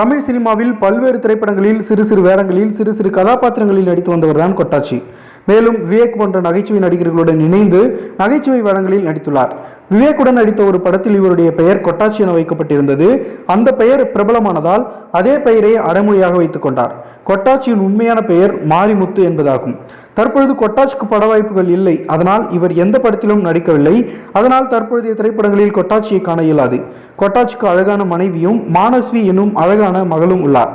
தமிழ் சினிமாவில் பல்வேறு திரைப்படங்களில் சிறு சிறு வேடங்களில் சிறு சிறு கதாபாத்திரங்களில் நடித்து வந்தவர் தான் கொட்டாச்சி. மேலும் விவேக் போன்ற நகைச்சுவை நடிகர்களுடன் இணைந்து நகைச்சுவை வேடங்களில் நடித்துள்ளார். விவேக்குடன் நடித்த ஒரு படத்தில் இவருடைய பெயர் கொட்டாச்சி என வைக்கப்பட்டிருந்தது. அந்த பெயர் பிரபலமானதால் அதே பெயரை அடைமொழியாக வைத்துக் கொண்டார். கொட்டாச்சியின் உண்மையான பெயர் மாரிமுத்து என்பதாகும். தற்பொழுது கொட்டாச்சிக்கு பட வாய்ப்புகள் இல்லை. அதனால் இவர் எந்த படத்திலும் நடிக்கவில்லை. அதனால் தற்பொழுதைய திரைப்படங்களில் கொட்டாச்சியை காண இயலாது. கொட்டாச்சிக்கு அழகான மனைவியும் மானஸ்வி என்னும் அழகான மகளும் உள்ளார்.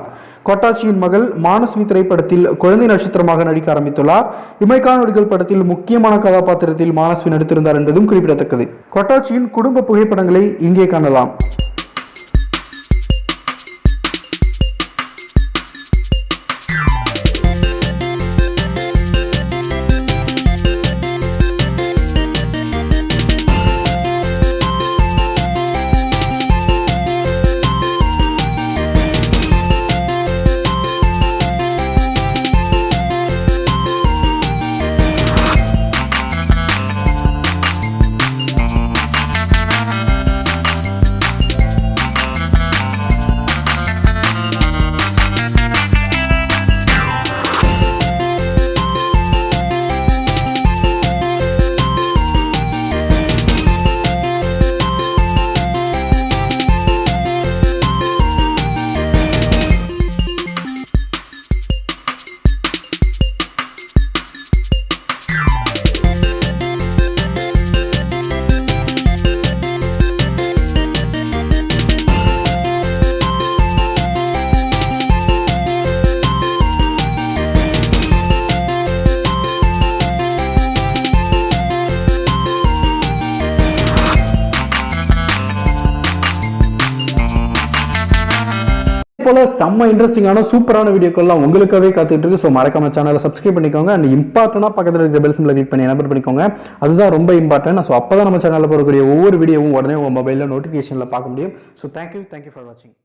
கொட்டாச்சியின் மகள் மானஸ்வி திரைப்படத்தில் குழந்தை நட்சத்திரமாக நடிக்க ஆரம்பித்துள்ளார். இமைக்கான நொடிகள் படத்தில் முக்கியமான கதாபாத்திரத்தில் மானஸ்வி நடித்திருந்தார் என்பதும் குறிப்பிடத்தக்கது. கொட்டாச்சியின் குடும்ப புகைப்படங்களை இங்கே காணலாம். போல செம்ம இன்ட்ரெஸ்டிங்கான சூப்பரான வீடியோக்கள்லாம் உங்களுக்காகவே காத்துட்டு இருக்கு. ஸோ மறக்காம சேனலை சப்ஸ்கிரைப் பண்ணிக்கோங்க. அண்ட் இம்பார்ட்டனாக பக்கத்தில் இருக்கிற பெல் சிம்பிளை கிளிக் பண்ணி நம்பர் பண்ணிக்கோங்க. அதுதான் ரொம்ப இம்பார்ட்டன்ட் ஸோ அப்போ தான் நம்ம சேனலில் போகக்கூடிய ஒவ்வொரு வீடியோவும் உடனே உங்கள் மொபைலில் நோட்டிஃபிகேஷனில் பார்க்க முடியும். ஸோ தேங்க்யூ தேங்க்யூ ஃபார் வாட்சிங்